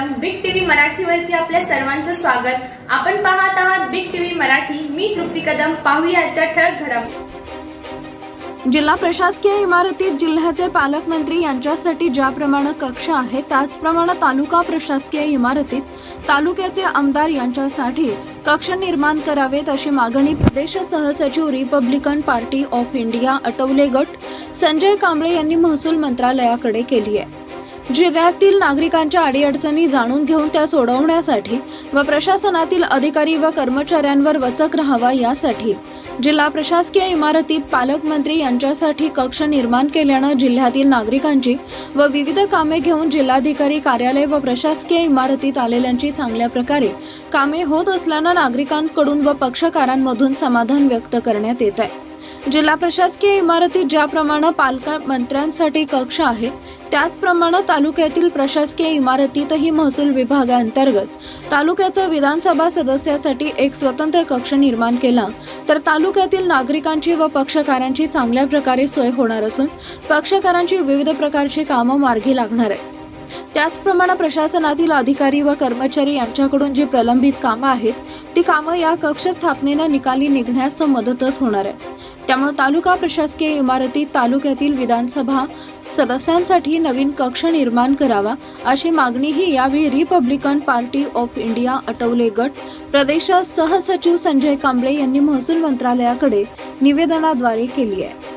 मराठीवरती आपल्या सर्वांचं स्वागत. आपण पाहत आहात बिग टीव्ही मराठी. मी तृप्ती कदम. पाहूया आजच्या ठळक घडामोडी जिल्हा प्रशासकीय इमारतीत जिल्ह्याचे पालकमंत्री यांच्यासाठी ज्याप्रमाणे कक्ष आहे त्याचप्रमाणे तालुका प्रशासकीय इमारतीत तालुक्याचे आमदार यांच्यासाठी कक्ष निर्माण करावेत अशी मागणी प्रदेश सहसचिव Republican party of India Athawale गट संजय कांबळे यांनी महसूल मंत्रालयाकडे केली आहे. जिल्ह्यातील नागरिकांच्या अडीअडचणी जाणून घेऊन त्या सोडवण्यासाठी व प्रशासनातील अधिकारी व कर्मचाऱ्यांवर वचक राहावा यासाठी जिल्हा प्रशासकीय इमारतीत पालकमंत्री यांच्यासाठी कक्ष निर्माण केल्यानं जिल्ह्यातील नागरिकांची व विविध कामे घेऊन जिल्हाधिकारी कार्यालय व प्रशासकीय इमारतीत आलेल्यांची चांगल्या प्रकारे कामे होत असल्यानं नागरिकांकडून व पक्षकारांमधून समाधान व्यक्त करण्यात येत आहे. जिल्हा प्रशासकीय इमारतीत ज्याप्रमाणे पालकमंत्र्यांसाठी कक्ष आहे त्याचप्रमाणे तालुक्यातील प्रशासकीय इमारतीतही महसूल विभागांतर्गत तालुक्याचं विधानसभा सदस्यासाठी एक स्वतंत्र कक्ष निर्माण केला. तर तालुक्यातील नागरिकांची व पक्षकारांची चांगल्या प्रकारे सोय होणार असून पक्षकारांची विविध प्रकारची कामं मार्गी लागणार आहे त्याचप्रमाणे प्रशासनातील अधिकारी व कर्मचारी यांच्याकडून जी प्रलंबित कामं आहेत ती कामं या कक्ष स्थापनेनं निकाली निघण्यास मदतच होणार आहे. त्यामुळे तालुका प्रशासकीय इमारतीत तालुक्यातील विधानसभा सदस्यांसाठी नवीन कक्ष निर्माण करावा अशी मागणीही यावेळी Republican party of India Athawale गट प्रदेश सहसचिव संजय कांबळे यांनी महसूल मंत्रालयाकडे निवेदनाद्वारे केली आहे.